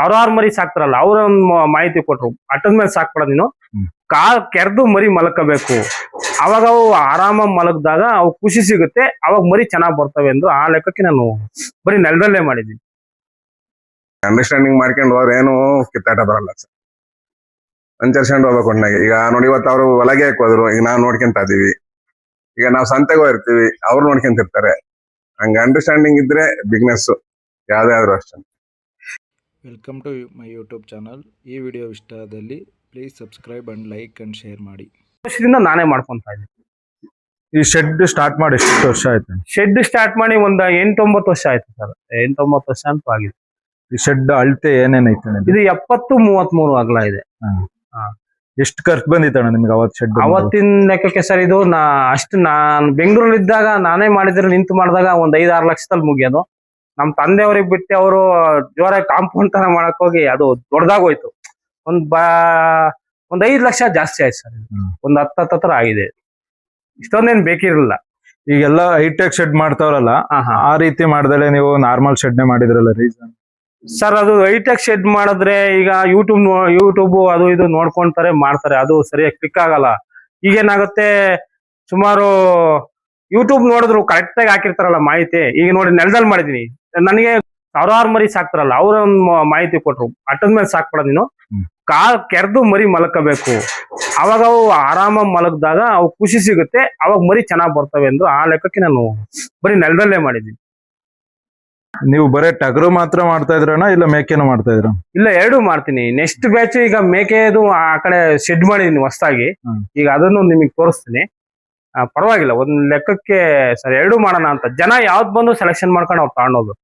ಸಾವಿರಾರು ಮರಿ ಸಾಕ್ತಾರಲ್ಲ ಅವ್ರ ಮಾಹಿತಿ ಕೊಟ್ರು. ಅಟ್ಟದ ಮೇಲೆ ಸಾಕ್ಬೇಡ ನೀನು. ಕಾಲ್ ಕೆರೆದು ಮರಿ ಮಲಕಬೇಕು. ಅವಾಗ ಅವು ಆರಾಮಾಗಿ ಮಲಗಿದಾಗ ಅವು ಖುಷಿ ಸಿಗುತ್ತೆ. ಅವಾಗ ಮರಿ ಚೆನ್ನಾಗ್ ಬರ್ತವೆ ಎಂದು ಆ ಲೆಕ್ಕಕ್ಕೆ ನಾನು ಬರೀ ನೆಲದಲ್ಲೇ ಮಾಡಿದ್ದೀನಿ. ಅಂಡರ್ಸ್ಟ್ಯಾಂಡಿಂಗ್ ಮಾಡ್ಕೊಂಡು ಹೋದ್ರೆ ಏನು ಕಿತ್ತಾಟ ಬರಲ್ಲ ಸರ್. ಅನುಸರಿಸ್ಕೊಂಡು ಹೋಗ್ಬೇಕು ಒಣ್ಣಾಗೆ ಈಗ ನೋಡಿ ಇವತ್ತು ಅವರು ಹೊಲಗೆ ಹೋದ್ರು ಈಗ ನಾವು ನೋಡ್ಕೊಂತ ಇದೀವಿ. ಈಗ ನಾವು ಸಂತೆಗೆ ಹೋಗಿರ್ತೀವಿ ಅವ್ರು ನೋಡ್ಕೊಂತಿರ್ತಾರೆ. ಹಂಗ ಅಂಡರ್ಸ್ಟ್ಯಾಂಡಿಂಗ್ ಇದ್ರೆ ಬಿಸ್ನೆಸ್ ಯಾವ್ದೇ ಆದ್ರೂ ಅಷ್ಟೇ. Welcome to my YouTube channel ಈ ವಿಡಿಯೋ ಇಷ್ಟ ಆದಲ್ಲಿ please subscribe and like and share ಮಾಡಿ. ವರ್ಷದಿಂದ ನಾನೇ ಮಾಡ್ಕೊಂತ ಇದ್ದೀನಿ. ಈ ಶೆಡ್ ಸ್ಟಾರ್ಟ್ ಮಾಡಿ ಎಷ್ಟು ವರ್ಷ ಆಯ್ತು? ಶೆಡ್ ಸ್ಟಾರ್ಟ್ ಮಾಡಿ ಒಂದ್ ಎಂಟೊಂಬತ್ತು ವರ್ಷ ಆಯ್ತು ಸರ್. ಎಂಟೊಂಬತ್ತು ವರ್ಷ ಅಂತ ಆಗಿದೆ. ಈ ಶೆಡ್ ಅಳತೆ ಏನೇನೈತೆ ಇದು? ಎಪ್ಪತ್ತು ಮೂವತ್ತ್ ಮೂರು ಅಗಲ ಇದೆ. ಎಷ್ಟು ಖರ್ಚು ಬಂದಿತ್ತಣ್ಣ ನಿಮ್ಗೆ ಅವತ್ತು ಶೆಡ್ ಅವತ್ತಿನ ಲೆಕ್ಕಕ್ಕೆ ಸರ್ ಇದು ನಾ ಅಷ್ಟು ನಾನ್ ಬೆಂಗಳೂರಲ್ಲಿ ಇದ್ದಾಗ ನಾನೇ ಮಾಡಿದ್ರೆ ನಿಂತು ಮಾಡಿದಾಗ ಒಂದ್ ಐದು ಆರು ಲಕ್ಷದಲ್ಲಿ ಮುಗಿಯೋದು. ನಮ್ ತಂದೆಯವ್ರಿಗೆ ಬಿಟ್ಟು ಅವರು ಜೋರಾಗಿ ಕಾಂಪೌಂಡ್ ತರ ಮಾಡಕ್ ಹೋಗಿ ಅದು ದೊಡ್ಡದಾಗೋಯ್ತು ಒಂದ್ ಬಾ ಒಂದ್ ಐದ್ ಲಕ್ಷ ಜಾಸ್ತಿ ಆಯ್ತು ಸರ್. ಒಂದ್ ಹತ್ತ ಹತ್ರ ಆಗಿದೆ. ಇಷ್ಟೊಂದೇನ್ ಬೇಕಿರಲಿಲ್ಲ. ಈಗೆಲ್ಲ ಹೈಟೆಕ್ ಶೆಡ್ ಮಾಡ್ತಾವ್ರಲ್ಲ ಆ ರೀತಿ ಮಾಡ್ದಲೆ ನೀವು ನಾರ್ಮಲ್ ಶೆಡ್ ನೇ ಮಾಡಿದ್ರಲ್ಲ ರೀಸನ್? ಸರ್ ಅದು ಹೈಟೆಕ್ ಶೆಡ್ ಮಾಡಿದ್ರೆ ಈಗ ಯೂಟ್ಯೂಬ್ ಯೂಟ್ಯೂಬ್ ಅದು ಇದು ನೋಡ್ಕೊಂತಾರೆ ಮಾಡ್ತಾರೆ. ಅದು ಸರಿಯಾಗಿ ಕ್ಲಿಕ್ ಆಗಲ್ಲ. ಈಗೇನಾಗುತ್ತೆ ಸುಮಾರು ಯೂಟ್ಯೂಬ್ ನೋಡಿದ್ರು ಕರೆಕ್ಟ್ ಆಗಿ ಹಾಕಿರ್ತಾರಲ್ಲ ಮಾಹಿತಿ. ಈಗ ನೋಡಿ ನೆಲದಲ್ಲಿ ಮಾಡಿದೀನಿ. ನನಗೆ ಸಾವಿರಾರು ಮರಿ ಸಾಕ್ತಾರಲ್ಲ ಅವ್ರ ಒಂದ್ ಮಾಹಿತಿ ಕೊಟ್ರು. ಅಟ್ಟದ ಮೇಲೆ ಸಾಕ್ಬೇಡ ನೀನು. ಕಾ ಕಾಲ್ ಕೆರೆದು ಮರಿ ಮಲಕಬೇಕು. ಅವಾಗ ಅವು ಆರಾಮಾಗಿ ಮಲಗದಾಗ ಅವು ಖುಷಿ ಸಿಗುತ್ತೆ. ಅವಾಗ ಮರಿ ಚೆನ್ನಾಗ್ ಬರ್ತವೆ ಎಂದು ಆ ಲೆಕ್ಕಕ್ಕೆ ನಾನು ಬರೀ ನೆಲದಲ್ಲೇ ಮಾಡಿದ್ದೀನಿ. ನೀವು ಬರೇ ಟಗರು ಮಾತ್ರ ಮಾಡ್ತಾ ಇದ್ರಣ ಇಲ್ಲ ಮೇಕೆನೂ ಮಾಡ್ತಾ ಇದ್ರ? ಇಲ್ಲ ಎರಡು ಮಾಡ್ತೀನಿ. ನೆಕ್ಸ್ಟ್ ಬ್ಯಾಚ್ ಈಗ ಮೇಕೆದು ಆ ಕಡೆ ಶೆಡ್ ಮಾಡಿದೀನಿ ಹೊಸದಾಗಿ. ಈಗ ಅದನ್ನು ನಿಮಗೆ ತೋರಿಸ್ತೀನಿ. ಪರವಾಗಿಲ್ಲ. ಒಂದ್ ಲೆಕ್ಕಕ್ಕೆ ಸರ್ ಎರಡು ಮಾಡೋಣ ಅಂತ. ಜನ ಯಾವ್ದು ಬಂದು ಸೆಲೆಕ್ಷನ್ ಮಾಡ್ಕೊಂಡು ಅವ್ರು ತಗೊಂಡೋದು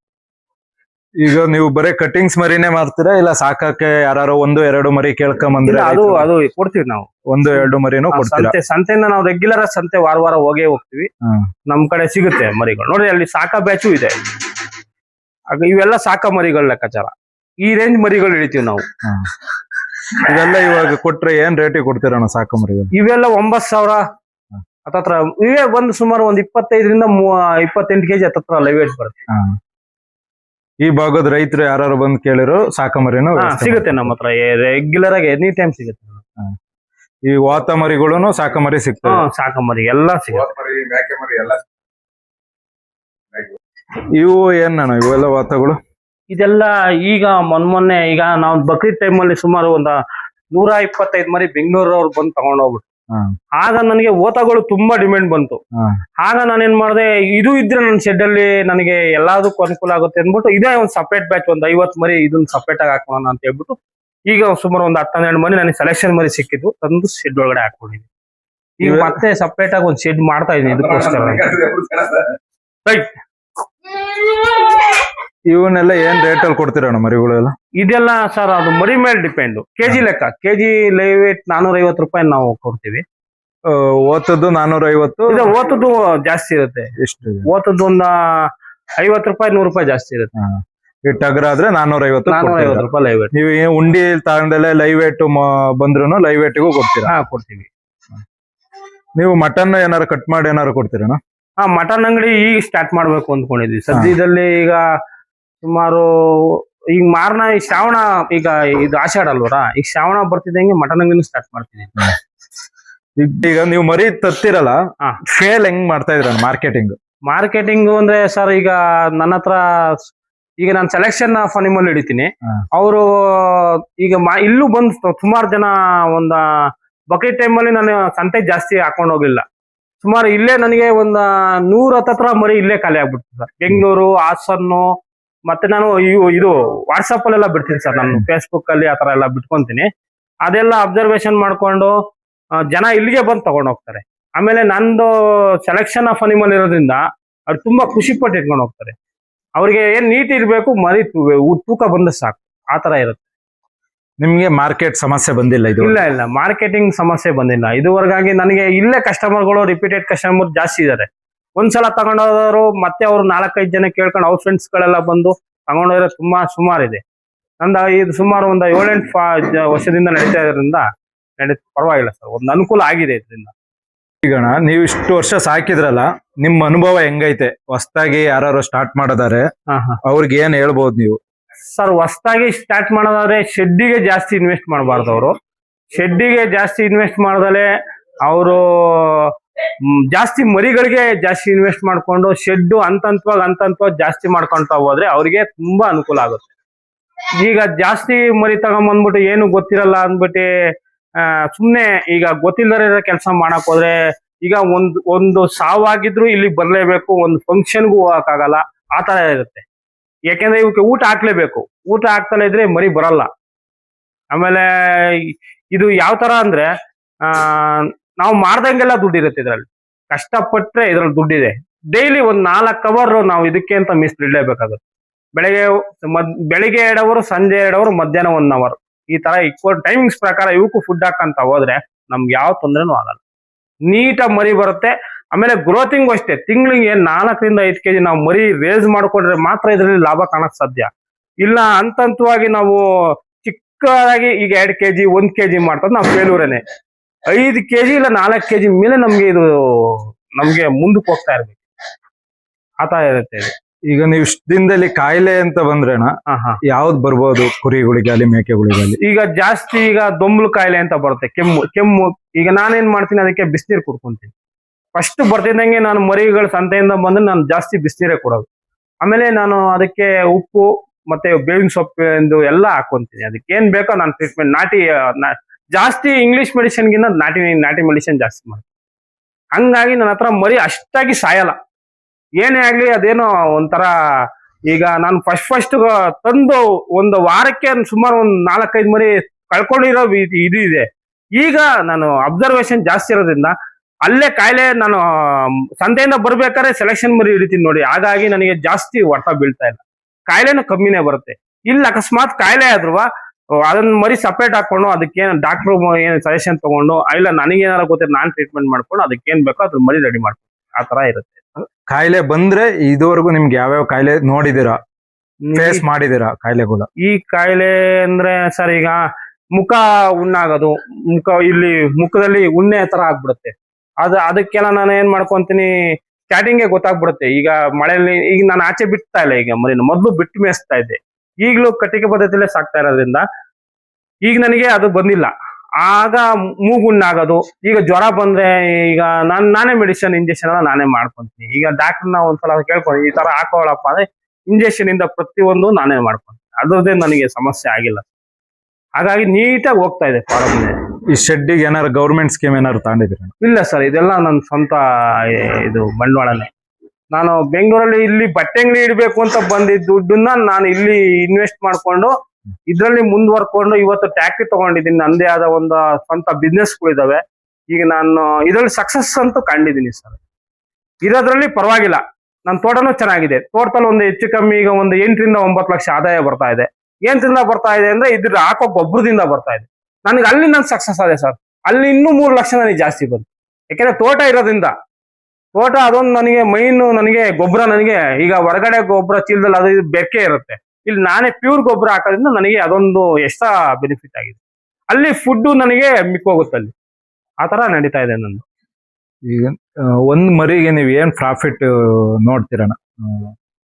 ಈಗ ನೀವು ಬರೀ ಕಟಿಂಗ್ಸ್ ಮರಿನೇ ಮಾಡ್ತೀರಾ? ಇಲ್ಲ ಸಾಕಕ್ಕೆ ಯಾರು ಒಂದು ಎರಡು ಮರಿ ಕೇಳ್ಕೊಂಬಂದ್ರೆ ಅದು ಅದು ಕೊಡ್ತೀವಿ ನಾವು. ಒಂದು ಎರಡು ಮರಿನೂ ಕೊಡ್ತೀವಿ ಕೊಡ್ತೀರಾ? ಸಂತೆ ಸಂತೆಯಿಂದ ನಾವು ರೆಗ್ಯುಲರ್ ಸಂತೆ ವಾರ ವಾರ ಹೋಗೇ ಹೋಗ್ತೀವಿ. ನಮ್ ಕಡೆ ಸಿಗುತ್ತೆ ಮರಿಗಳು. ನೋಡಿ ಅಲ್ಲಿ ಸಾಕ ಬ್ಯಾಚು ಇದೆ. ಆಗ ಇವೆಲ್ಲ ಸಾಕ ಮರಿಗಳ ಲೆಕ್ಕಾಚಾರ. ಈ ರೇಂಜ್ ಮರಿಗಳು ಇಳಿತೀವಿ ನಾವು. ಇವೆಲ್ಲ ಇವಾಗ ಕೊಟ್ರೆ ಏನ್ ರೇಟಿಗೆ ಕೊಡ್ತೀರಣ್ಣ ಸಾಕ ಮರಿಗಳು? ಇವೆಲ್ಲ ಒಂಬತ್ ಸಾವಿರ ಹತ್ತತ್ರ ಇವೇ ಬಂದು ಸುಮಾರು ಒಂದ್ ಇಪ್ಪತ್ತೈದರಿಂದ ಮೂವ- ಇಪ್ಪತ್ತೆಂಟು ಕೆಜಿ ಹತ್ತತ್ರ ಲೈವೇಟ್ ಬರುತ್ತೆ. ಈ ಭಾಗದ ರೈತರು ಯಾರು ಬಂದು ಕೇಳಿರೋ ಸಾಕಮರಿನ ಹಾ, ಸಿಗುತ್ತೆ ನಮ್ಮ ಹತ್ರ ರೆಗ್ಯುಲರ್ ಆಗಿ ಎನಿ ಟೈಮ್ ಸಿಗುತ್ತೆ. ಈ ವಾತ ಸಾಕಮರಿ ಸಾಕ ಮರಿ ಸಿಗ್ತವೆ ಹ್ಮ್ ಸಾಕಂಬರಿ ಎಲ್ಲ ಸಿಗುತ್ತೆ. ಎಲ್ಲ ಇವು ಏನಣ್ಣ ಇವೆಲ್ಲ ವಾತಗಳು? ಇದೆಲ್ಲ ಈಗ ಮೊನ್ ಮೊನ್ನೆ ಈಗ ನಾವು ಬಕ್ರೀದ್ ಟೈಮ್ ಅಲ್ಲಿ ಸುಮಾರು ಒಂದ ನೂರ ಇಪ್ಪತ್ತೈದು ಮರಿ ಬೆಂಗಳೂರವ್ರು ಬಂದು ತಗೊಂಡ್ ಹೋಗ್ಬಿಟ್ಟು ಹ್ಮ್. ಆಗ ನನಗೆ ಓತಗಳು ತುಂಬಾ ಡಿಮ್ಯಾಂಡ್ ಬಂತು. ಆಗ ನಾನೇನ್ ಮಾಡಿದೆ ಇದು ಇದ್ರೆ ನನ್ನ ಶೆಡ್ ಅಲ್ಲಿ ನನಗೆ ಎಲ್ಲದಕ್ಕೂ ಅನುಕೂಲ ಆಗುತ್ತೆ ಅಂದ್ಬಿಟ್ಟು ಇದೇ ಒಂದು ಸಪ್ರೇಟ್ ಬ್ಯಾಚ್ ಒಂದ್ ಐವತ್ ಮರಿ ಇದನ್ನ ಸಪ್ರೇಟ್ ಆಗಿ ಹಾಕೋಣ ಅಂತ ಹೇಳ್ಬಿಟ್ಟು ಈಗ ಸುಮಾರು ಒಂದು ಹತ್ತು ಹನ್ನೆರಡು ಮರಿ ನನಗೆ ಸೆಲೆಕ್ಷನ್ ಮರಿ ಸಿಕ್ಕಿದ್ದು ತಂದು ಶೆಡ್ ಒಳಗಡೆ ಹಾಕೊಂಡಿದ್ದೀನಿ ಈಗ ಮತ್ತೆ ಸಪ್ರೇಟ್ ಆಗಿ ಒಂದು ಶೆಡ್ ಮಾಡ್ತಾ ಇದೀನಿ ಇದಕ್ಕೋಸ್ಕರ. Right. ಇವನ್ನೆಲ್ಲ ಏನ್ ರೇಟ್ ಅಲ್ಲಿ ಕೊಡ್ತೀರಣ್ಣ ಮರಿಗಳೆಲ್ಲ ಇದೆಲ್ಲ ಸರ್ ಅದು ಮರಿ ಮೇಲೆ ಡಿಪೆಂಡ್ ಕೆಜಿ ಲೆಕ್ಕ ಕೆಜಿ ಲೈವ್ ವೇಟ್ ನಾನೂರ ಐವತ್ತು ರೂಪಾಯಿ ನಾವು ಕೊಡ್ತೀವಿ. ಓತದ್ದು ನಾನೂರ ಐವತ್ತು ಇದು ಓತದ್ದು ಜಾಸ್ತಿ ಇರುತ್ತೆ. ಎಷ್ಟು ಓತದ್ದು ಒಂದ ಐವತ್ತು ರೂಪಾಯಿ ನೂರು ರೂಪಾಯಿ ಜಾಸ್ತಿ ಇರುತ್ತೆ. ಈ ಟಗರ್ ಆದ್ರೆ ನಾನೂರ ಐವತ್ತು ನಾನೂರ ಐವತ್ತು ರೂಪಾಯಿ ಲೈವ್ ವೇಟ್ ನೀವು ಉಂಡಿ ತಗೊಂಡಲ್ಲೇ ಲೈವ್ ವೇಟ್ ಬಂದ್ರು ಲೈವ್ ವೇಟ್ಗೂ ಕೊಡ್ತೀರಾ? ಹಾ ಕೊಡ್ತೀವಿ. ನೀವು ಮಟನ್ ಏನಾರು ಕಟ್ ಮಾಡಿ ಏನಾರು ಕೊಡ್ತೀರಾ ಹಾ ಮಟನ್ ಅಂಗಡಿ ಈಗ ಸ್ಟಾರ್ಟ್ ಮಾಡ್ಬೇಕು ಅಂದ್ಕೊಂಡಿದ್ವಿ. ಸದ್ಯದಲ್ಲಿ ಈಗ ಸುಮಾರು ಈಗ ಮಾರ್ನ ಈ ಶ್ರಾವಣ ಈಗ ಇದು ಆಷಾಢ ಅಲ್ವರ? ಈಗ ಶ್ರಾವಣ ಬರ್ತಿದ್ದಂಗೆ ಮಟನ್ ಅಂಗಡಿ ಸ್ಟಾರ್ಟ್ ಮಾಡ್ತೀನಿ. ಈಗ- ನೀವು ಮರಿ ತತ್ತಿರಲ್ಲ ಫೇಲ್ ಹೆಂಗ್ ಮಾಡ್ತಾ ಇದ್ರ ಮಾರ್ಕೆಟಿಂಗ್ ಮಾರ್ಕೆಟಿಂಗ್ ಅಂದ್ರೆ ಸರ್ ಈಗ ನನ್ನ ಹತ್ರ ಈಗ ನಾನು ಸೆಲೆಕ್ಷನ್ ಆಫ್ ಅನಿಮಲ್ ಹಿಡಿತೀನಿ. ಹಾ. ಅವರು ಈಗ ಮಾ- ಇಲ್ಲೂ ಬಂದು ಸುಮಾರು ಜನ ಒಂದ ಬಕೆಟ್ ಟೈಮ್ ಅಲ್ಲಿ ನಾನು ಸಂತೆ ಜಾಸ್ತಿ ಹಾಕೊಂಡು ಹೋಗಿಲ್ಲ. ಸುಮಾರು ಇಲ್ಲೇ ನನಗೆ ಒಂದ ನೂರ ಹತ್ತತ್ರ ಮರಿ ಇಲ್ಲೇ ಖಾಲಿ ಆಗ್ಬಿಡ್ತು ಸರ್ ಬೆಂಗಳೂರು ಹಾಸನ್ನು ಮತ್ತೆ ನಾನು ಇದು ವಾಟ್ಸಪ್ ಅಲ್ಲೆಲ್ಲ ಬಿಡ್ತೀನಿ ಸರ್ ನಾನು ಫೇಸ್ಬುಕ್ ಅಲ್ಲಿ ಆತರ ಎಲ್ಲ ಬಿಟ್ಕೊಂತೀನಿ. ಅದೆಲ್ಲ ಅಬ್ಸರ್ವೇಷನ್ ಮಾಡ್ಕೊಂಡು ಜನ ಇಲ್ಲಿಗೆ ಬಂದು ತಗೊಂಡು ಹೋಗ್ತಾರೆ. ಆಮೇಲೆ ನಂದು ಸೆಲೆಕ್ಷನ್ ಆಫ್ ಅನಿಮಲ್ ಇರೋದ್ರಿಂದ ಅವ್ರು ತುಂಬಾ ಖುಷಿ ಪಟ್ಟು ಇಟ್ಕೊಂಡು ಹೋಗ್ತಾರೆ. ಅವ್ರಿಗೆ ಏನ್ ನೀಟ್ ಇರಬೇಕು ಮರಿ ತೂಕ ಬಂದ್ರೆ ಸಾಕು. ಆತರ ಇರುತ್ತೆ. ನಿಮ್ಗೆ ಮಾರ್ಕೆಟ್ ಸಮಸ್ಯೆ ಬಂದಿಲ್ಲ ಇದು ಇಲ್ಲ ಇಲ್ಲ. ಮಾರ್ಕೆಟಿಂಗ್ ಸಮಸ್ಯೆ ಬಂದಿಲ್ಲ. ಇದುವರೆಗಾಗಿ ನನಗೆ ಇಲ್ಲೇ ಕಸ್ಟಮರ್ಗಳು ರಿಪೀಟೆಡ್ ಕಸ್ಟಮರ್ ಜಾಸ್ತಿ ಇದ್ದಾರೆ. ಒಂದ್ಸಲ ತಗೊಂಡೋದವರು ಮತ್ತೆ ಅವ್ರು ನಾಲ್ಕೈದು ಜನ ಕೇಳ್ಕೊಂಡು ಅವ್ರ ಫ್ರೆಂಡ್ಸ್ ಗಳೆಲ್ಲ ಬಂದು ತಗೊಂಡೋದ್ರೆ ತುಂಬಾ ಸುಮಾರಿದೆ ನಂದ ಇದು ಸುಮಾರು ಒಂದು ಏಳೆಂಟು ವರ್ಷದಿಂದ ನಡೀತಾ ಇದ್ರಿಂದ ನಡೀತ ಪರವಾಗಿಲ್ಲ ಸರ್ ಒಂದು ಅನುಕೂಲ ಆಗಿದೆ ಇದರಿಂದ. ಈಗಣ ನೀವು ಇಷ್ಟು ವರ್ಷ ಸಾಕಿದ್ರಲ್ಲ ನಿಮ್ಮ ಅನುಭವ ಹೆಂಗೈತೆ? ಹೊಸ್ತಾಗಿ ಯಾರು ಸ್ಟಾರ್ಟ್ ಮಾಡೋದಾರೆ ಅವ್ರಿಗೆ ಏನ್ ಹೇಳ್ಬೋದು ನೀವು? ಸರ್ ಹೊಸ್ತಾಗಿ ಸ್ಟಾರ್ಟ್ ಮಾಡೋದಾದ್ರೆ ಶೆಡ್ಡಿಗೆ ಜಾಸ್ತಿ ಇನ್ವೆಸ್ಟ್ ಮಾಡಬಾರ್ದು ಅವರು. ಶೆಡ್ಡಿಗೆ ಜಾಸ್ತಿ ಇನ್ವೆಸ್ಟ್ ಮಾಡಿದಲೆ ಅವರು ಜಾಸ್ತಿ ಮರಿಗಳಿಗೆ ಜಾಸ್ತಿ ಇನ್ವೆಸ್ಟ್ ಮಾಡ್ಕೊಂಡು ಶೆಡ್ಡು ಅಂತಂತವಾಗಿ ಹಂತಂತವಾಗಿ ಜಾಸ್ತಿ ಮಾಡ್ಕೊಂತ ಹೋದ್ರೆ ಅವ್ರಿಗೆ ತುಂಬಾ ಅನುಕೂಲ ಆಗುತ್ತೆ. ಈಗ ಜಾಸ್ತಿ ಮರಿ ತಗೊಂಬಂದ್ಬಿಟ್ಟು ಏನು ಗೊತ್ತಿರಲ್ಲ ಅಂದ್ಬಿಟ್ಟು ಆ, ಸುಮ್ನೆ ಈಗ ಗೊತ್ತಿಲ್ಲದಿರೋ ಕೆಲಸ ಮಾಡಕ್ ಹೋದ್ರೆ ಈಗ ಒಂದು ಒಂದು ಸಾವಾಗಿದ್ರು ಇಲ್ಲಿ ಬರಲೇಬೇಕು ಒಂದು ಫಂಕ್ಷನ್ಗೂ ಹೋಗಕ್ಕಾಗಲ್ಲ ಆ ತರ ಇರುತ್ತೆ. ಯಾಕೆಂದ್ರೆ ಇವಕ್ಕೆ ಊಟ ಹಾಕ್ಲೇಬೇಕು. ಊಟ ಹಾಕ್ತಲೇ ಇದ್ರೆ ಮರಿ ಬರಲ್ಲ. ಆಮೇಲೆ ಇದು ಯಾವ ತರ ಅಂದ್ರೆ ನಾವು ಮಾಡ್ದಂಗೆಲ್ಲ ದುಡ್ಡಿರುತ್ತೆ ಇದ್ರಲ್ಲಿ. ಕಷ್ಟಪಟ್ರೆ ಇದ್ರಲ್ಲಿ ದುಡ್ಡಿದೆ. ಡೈಲಿ ಒಂದ್ ನಾಲ್ಕು ಅವರ್ ನಾವು ಇದಕ್ಕೆ ಅಂತ ಮೀಸಲಿಡಲೇಬೇಕಾಗುತ್ತೆ ಬೆಳಗ್ಗೆ ಮದ್, ಬೆಳಿಗ್ಗೆ ಎರಡು ಅವರ್ ಸಂಜೆ ಎರಡು ಅವರ್ ಮಧ್ಯಾಹ್ನ ಒನ್ ಅವರ್ ಈ ತರ ಇಕ್ವಲ್ ಟೈಮಿಂಗ್ಸ್ ಪ್ರಕಾರ ಇವಕ್ಕೂ ಫುಡ್ ಹಾಕಂತ ಹೋದ್ರೆ ನಮ್ಗೆ ಯಾವ ತೊಂದ್ರೆನೂ ಆಗಲ್ಲ. ನೀಟಾಗಿ ಮರಿ ಬರುತ್ತೆ. ಆಮೇಲೆ ಗ್ರೋತಿಂಗ್ ಅಷ್ಟೇ. ತಿಂಗಳಿಗೆ ನಾಲ್ಕರಿಂದ ಐದು ಕೆಜಿ ನಾವು ಮರಿ ರೇಸ್ ಮಾಡ್ಕೊಂಡ್ರೆ ಮಾತ್ರ ಇದರಲ್ಲಿ ಲಾಭ ಕಾಣಕ್ ಸಾಧ್ಯ. ಇಲ್ಲ ಹಂತಂತವಾಗಿ ನಾವು ಚಿಕ್ಕದಾಗಿ ಈಗ ಎರಡ್ ಕೆಜಿ, ಒಂದ್ ಕೆಜಿ ಮಾಡ್ತದ್ ನಾವು ಫೇಲ್ಯೂರೇನೆ ಐದು ಕೆಜಿ ಇಲ್ಲ ನಾಲ್ಕು ಕೆಜಿ ಮೇಲೆ ನಮ್ಗೆ ಇದು ನಮ್ಗೆ ಮುಂದಕ್ಕೆ ಹೋಗ್ತಾ ಇರ್ಬೇಕು. ಆತ ಇರುತ್ತೆ ಇದು. ಈಗ ನೀವು ಇಷ್ಟ ದಿನದಲ್ಲಿ ಕಾಯಿಲೆ ಅಂತ ಬಂದ್ರೇನ ಯಾವ್ದು ಬರ್ಬೋದು? ಕುರಿಗಳಿಗಾಲಿ ಮೇಕೆಗಳಿಗಾಲಿ ಈಗ ಜಾಸ್ತಿ ಈಗ ದೊಂಬಲು ಕಾಯಿಲೆ ಅಂತ ಬರುತ್ತೆ. ಕೆಮ್ಮು ಕೆಮ್ಮು ಈಗ ನಾನೇನ್ ಮಾಡ್ತೀನಿ ಅದಕ್ಕೆ ಬಿಸಿನೀರು ಕುಡ್ಕೊಂತೀನಿ. ಫಸ್ಟ್ ಬರ್ತಿದ್ದಂಗೆ ನಾನು ಮರಿಗಳ ಸಂತೆಯಿಂದ ಬಂದ್ರೆ ನಾನು ಜಾಸ್ತಿ ಬಿಸಿನೀರೇ ಕೊಡೋದು. ಆಮೇಲೆ ನಾನು ಅದಕ್ಕೆ ಉಪ್ಪು ಮತ್ತೆ ಬೇವಿನ ಸೊಪ್ಪು ಎಂದು ಎಲ್ಲ ಹಾಕೊಂತೀನಿ. ಅದಕ್ಕೆ ಏನ್ ಬೇಕೋ ನಾನು ಟ್ರೀಟ್ಮೆಂಟ್ ನಾಟಿ ಜಾಸ್ತಿ ಇಂಗ್ಲಿಷ್ ಮೆಡಿಸಿನ್ಗಿಂತ ನಾಟಿ ನಾಟಿ ಮೆಡಿಸಿನ್ ಜಾಸ್ತಿ ಮಾಡ್ತೀನಿ. ಹಂಗಾಗಿ ನನ್ನ ಹತ್ರ ಮರಿ ಅಷ್ಟಾಗಿ ಸಾಯಲ್ಲ. ಏನೇ ಆಗ್ಲಿ ಅದೇನೋ ಒಂಥರ ಈಗ ನಾನು ಫಸ್ಟ್ ಫಸ್ಟ್ ತಂದು ಒಂದು ವಾರಕ್ಕೆ ಸುಮಾರು ಒಂದು ನಾಲ್ಕೈದು ಮರಿ ಕಳ್ಕೊಂಡಿರೋ ಇದು ಇದು. ಈಗ ನಾನು ಅಬ್ಸರ್ವೇಷನ್ ಜಾಸ್ತಿ ಇರೋದ್ರಿಂದ ಅಲ್ಲೇ ಕಾಯಿಲೆ ನಾನು, ಸಂತೆಯಿಂದ ಬರ್ಬೇಕಾದ್ರೆ ಸೆಲೆಕ್ಷನ್ ಮರಿ ಹಿಡಿತೀನಿ ನೋಡಿ. ಹಾಗಾಗಿ ನನಗೆ ಜಾಸ್ತಿ ಹೊಟ್ಟ ಬೀಳ್ತಾ ಇಲ್ಲ. ಕಾಯಿಲೆನೂ ಕಮ್ಮಿನೇ ಬರುತ್ತೆ. ಇಲ್ಲಿ, ಅಕಸ್ಮಾತ್ ಕಾಯಿಲೆ ಆದ್ರೂ ಅದನ್ನ ಮರಿ ಸಪ್ರೇಟ್ ಹಾಕೊಂಡು ಅದಕ್ಕೆ ಡಾಕ್ಟರ್ ಏನು ಸಜೆಷನ್ ತಗೊಂಡು ಇಲ್ಲ ನನಗೆ ನನಗೇನಾರ ಗೊತ್ತಿಲ್ಲ ನಾನು ಟ್ರೀಟ್ಮೆಂಟ್ ಮಾಡ್ಕೊಂಡು ಅದಕ್ಕೆ ಏನ್ ಬೇಕೋ ಅದ್ರ ಮರಿ ರೆಡಿ ಮಾಡ್ಕೊಂಡು ಆ ತರ ಇರುತ್ತೆ. ಕಾಯಿಲೆ ಬಂದ್ರೆ ಇದುವರೆಗೂ ನಿಮ್ಗೆ ಯಾವ್ಯಾವ ಕಾಯಿಲೆ ನೋಡಿದಿರಾ? ಫೇಸ್ ಮಾಡಿದಿರಾ ಕಾಯಿಲೆಗಳು ಈ ಕಾಯಿಲೆ ಅಂದ್ರೆ ಸರ್ ಈಗ ಮುಖ ಉಣ್ಣಾಗೋದು ಮುಖ ಇಲ್ಲಿ ಮುಖದಲ್ಲಿ ಉಣ್ಣೆ ತರ ಆಗ್ಬಿಡುತ್ತೆ. ಅದ ಅದಕ್ಕೆಲ್ಲ ನಾನು ಏನ್ ಮಾಡ್ಕೊಂತೀನಿ ಸ್ಟಾರ್ಟಿಂಗ್ ಗೊತ್ತಾಗ್ಬಿಡುತ್ತೆ. ಈಗ ಮಳೆಯಲ್ಲಿ ಈಗ ನಾನು ಆಚೆ ಬಿಡ್ತಾ ಇಲ್ಲ ಈಗ ಮರಿನ ಮೊದ್ಲು ಬಿಟ್ಟು ಮೇಯಿಸ್ತಾ ಇದ್ದೆ. ಈಗಲೂ ಕಟ್ಟಿಗೆ ಪದ್ಧತಿಯಲ್ಲೇ ಸಾಕ್ತಾ ಇರೋದ್ರಿಂದ ಈಗ ನನಗೆ ಅದು ಬಂದಿಲ್ಲ. ಆಗ ಮೂಗುಣ್ಣಾಗೋದು ಈಗ ಜ್ವರ ಬಂದ್ರೆ ಈಗ ನಾನು ನಾನೇ ಮೆಡಿಸಿನ್ ಇಂಜೆಕ್ಷನ್ ಎಲ್ಲ ನಾನೇ ಮಾಡ್ಕೊಂತೀನಿ. ಈಗ ಡಾಕ್ಟರ್ನ ಒಂದ್ಸಲ ಕೇಳ್ಕೊಂಡು ಈ ತರ ಹಾಕೋಳಪ್ಪ ಅಂದ್ರೆ ಇಂಜೆಕ್ಷನ್ ಇಂದ ಪ್ರತಿಯೊಂದು ನಾನೇ ಮಾಡ್ಕೊಂತೀನಿ. ಅದ್ರದ್ದೇ ನನಗೆ ಸಮಸ್ಯೆ ಆಗಿಲ್ಲ. ಹಾಗಾಗಿ ನೀಟಾಗಿ ಹೋಗ್ತಾ ಇದೆ ಫಾರಂ ಈ ಶೆಡ್ಡಿಗೆ ಏನಾರು ಗೌರ್ಮೆಂಟ್ ಸ್ಕೀಮ್ ಏನಾದ್ರು ತಗೊಂಡಿದ್ದೀರಾ? ಇಲ್ಲ ಸರ್ ಇದೆಲ್ಲ ನನ್ನ ಸ್ವಂತ ಇದು ಬಂಡವಾಳನೇ. ನಾನು ಬೆಂಗಳೂರಲ್ಲಿ ಇಲ್ಲಿ ಬಟ್ಟೆ ಅಂಗಡಿ ಇಡಬೇಕು ಅಂತ ಬಂದಿದ್ದ ದುಡ್ಡನ್ನ ನಾನು ಇಲ್ಲಿ ಇನ್ವೆಸ್ಟ್ ಮಾಡ್ಕೊಂಡು, ಇದರಲ್ಲಿ ಮುಂದುವರ್ಕೊಂಡು ಇವತ್ತು ಟ್ಯಾಕ್ಟ್ರಿ ತಗೊಂಡಿದ್ದೀನಿ. ನಂದೇ ಆದ ಒಂದು ಸ್ವಂತ ಬಿಸ್ನೆಸ್ಗಳಿದಾವೆ ಈಗ ನಾನು ಇದರಲ್ಲಿ ಸಕ್ಸಸ್ ಅಂತೂ ಕಂಡಿದ್ದೀನಿ ಸರ್. ಇರೋದ್ರಲ್ಲಿ ಪರವಾಗಿಲ್ಲ. ನನ್ನ ತೋಟನೂ ಚೆನ್ನಾಗಿದೆ. ತೋಟದಲ್ಲಿ ಒಂದು ಹೆಚ್ಚು ಕಮ್ಮಿ ಈಗ ಒಂದು ಎಂಟರಿಂದ ಒಂಬತ್ತು ಲಕ್ಷ ಆದಾಯ ಬರ್ತಾ ಇದೆ. ಎಂಟರಿಂದ ಬರ್ತಾ ಇದೆ ಅಂದ್ರೆ ಇದ್ರ ಹಾಕೋ ಗೊಬ್ಬರದಿಂದ ಬರ್ತಾ ಇದೆ. ನನಗೆ ಅಲ್ಲಿ ನನ್ನ ಸಕ್ಸಸ್ ಆದೆ ಸರ್. ಅಲ್ಲಿ ಇನ್ನೂ ಮೂರು ಲಕ್ಷ ನನಗೆ ಜಾಸ್ತಿ ಬಂತು. ಯಾಕೆಂದ್ರೆ ತೋಟ ಇರೋದ್ರಿಂದ ತೋಟ ಅದೊಂದು ನನಗೆ ಮೈನ್ ನನಗೆ ಗೊಬ್ಬರ ನನಗೆ ಈಗ ಹೊರಗಡೆ ಗೊಬ್ಬರ ಚೀಲದಲ್ಲಿ ಅದು ಬೆಕ್ಕೆ ಇರುತ್ತೆ. ಇಲ್ಲಿ ನಾನೇ ಪ್ಯೂರ್ ಗೊಬ್ಬರ ಹಾಕೋದ್ರಿಂದ ನನಗೆ ಅದೊಂದು ಎಕ್ಸ್ಟ್ರಾ ಬೆನಿಫಿಟ್ ಆಗಿದೆ. ಅಲ್ಲಿ ಫುಡ್ ನನಗೆ ಮಿಕ್ಕೋಗುತ್ತೆ ಅಲ್ಲಿ. ಆ ತರ ನಡೀತಾ ಇದೆ ನಂದು. ಈಗ ಒಂದು ಮರಿಗೆ ನೀವು ಏನ್ ಪ್ರಾಫಿಟ್ ನೋಡ್ತೀರಣ